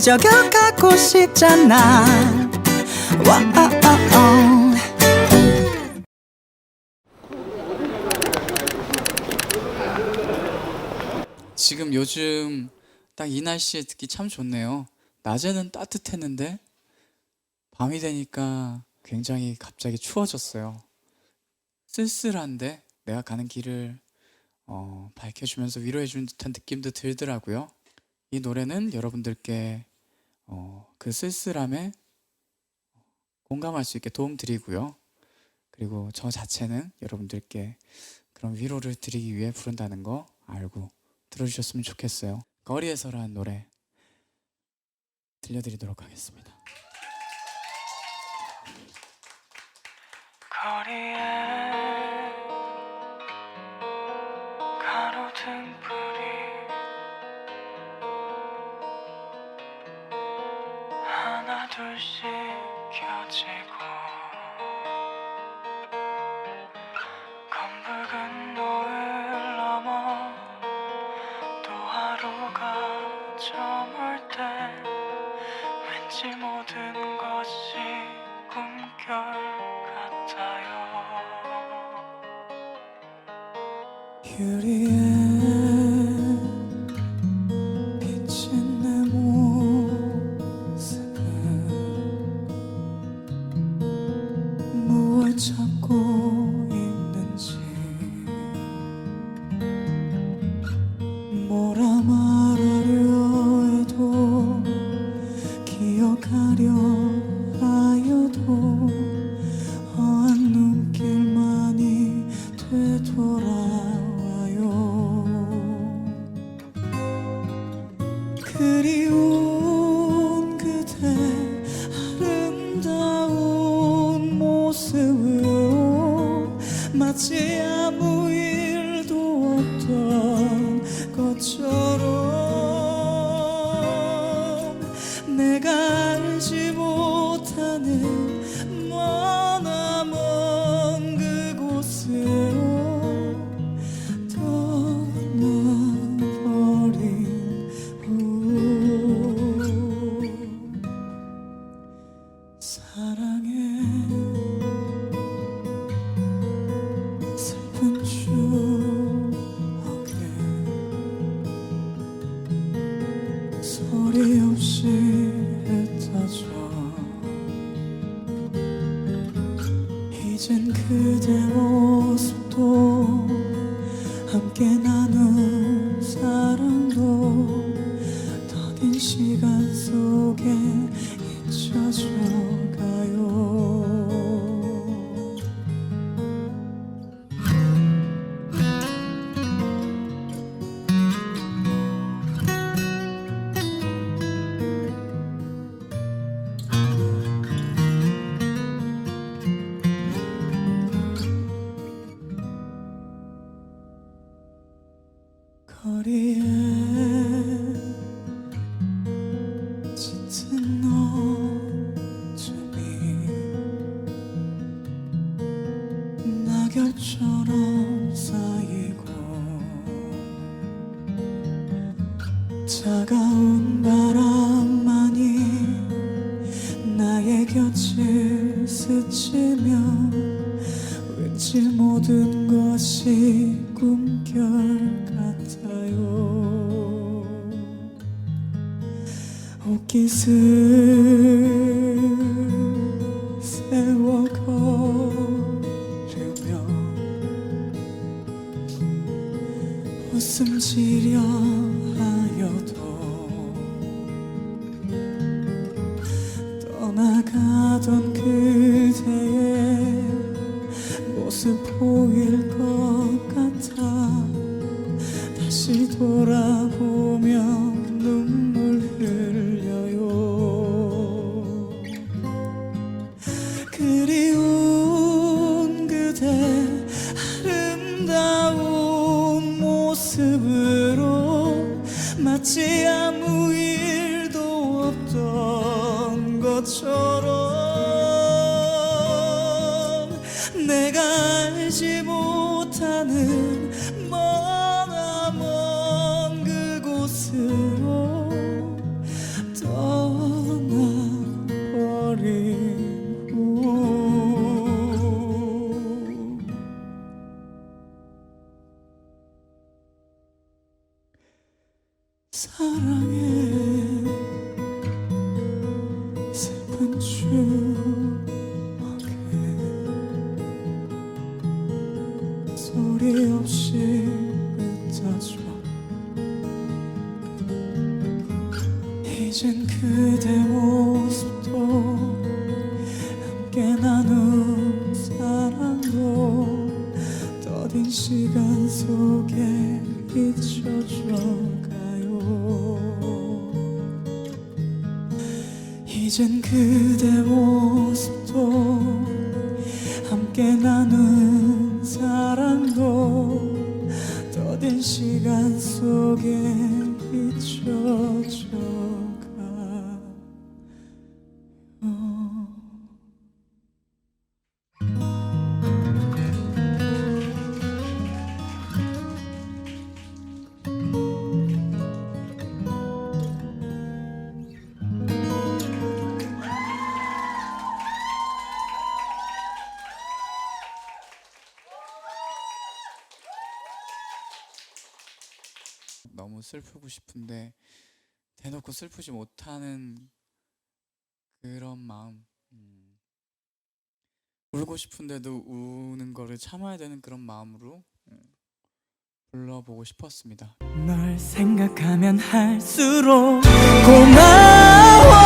저격하고 싶잖아 와아아아 지금 요즘 딱 이 날씨에 듣기 참 좋네요. 낮에는 따뜻했는데 밤이 되니까 굉장히 갑자기 추워졌어요. 쓸쓸한데 내가 가는 길을 어, 밝혀주면서 위로해주는 듯한 느낌도 들더라고요. 이 노래는 여러분들께 어, 그 쓸쓸함에 공감할 수 있게 도움 드리고요. 그리고 저 자체는 여러분들께 그런 위로를 드리기 위해 부른다는 거 알고 들어주셨으면 좋겠어요. 거리에서라는 노래 들려드리도록 하겠습니다. 거리에 가로등 둘씩 켜지고 검붉은 노을 넘어 또 하루가 저물 때 왠지 모든 것이 꿈결 같아요. 유리 돌아와요. 그리운 그대 아름다운 모습으로 마치 아무 일도 없던 것처럼 이젠 그대 모습도 함께 스치며 왠지 모든 것이 꿈결 같아요. 옷깃을 세워 걸으며 웃음 지려 모습으로 마치 아무 일도 없던 것처럼 내가 알지 못 사랑해 슬픈 추억에 소리 없이 흩어져 이젠 그대 모습도 함께 나눈 사랑도 더딘 시간 속에 잊혀져가요 이젠 그대 모습도 함께 나눈 사랑도 더딘 시간 속에 잊혀져 너무 슬프고 싶은데 대놓고 슬프지 못하는 그런 마음. 음. 울고 싶은데도 우는 거를 참아야 되는 그런 마음으로 음, 불러보고 싶었습니다. 널 생각하면 할수록 고마워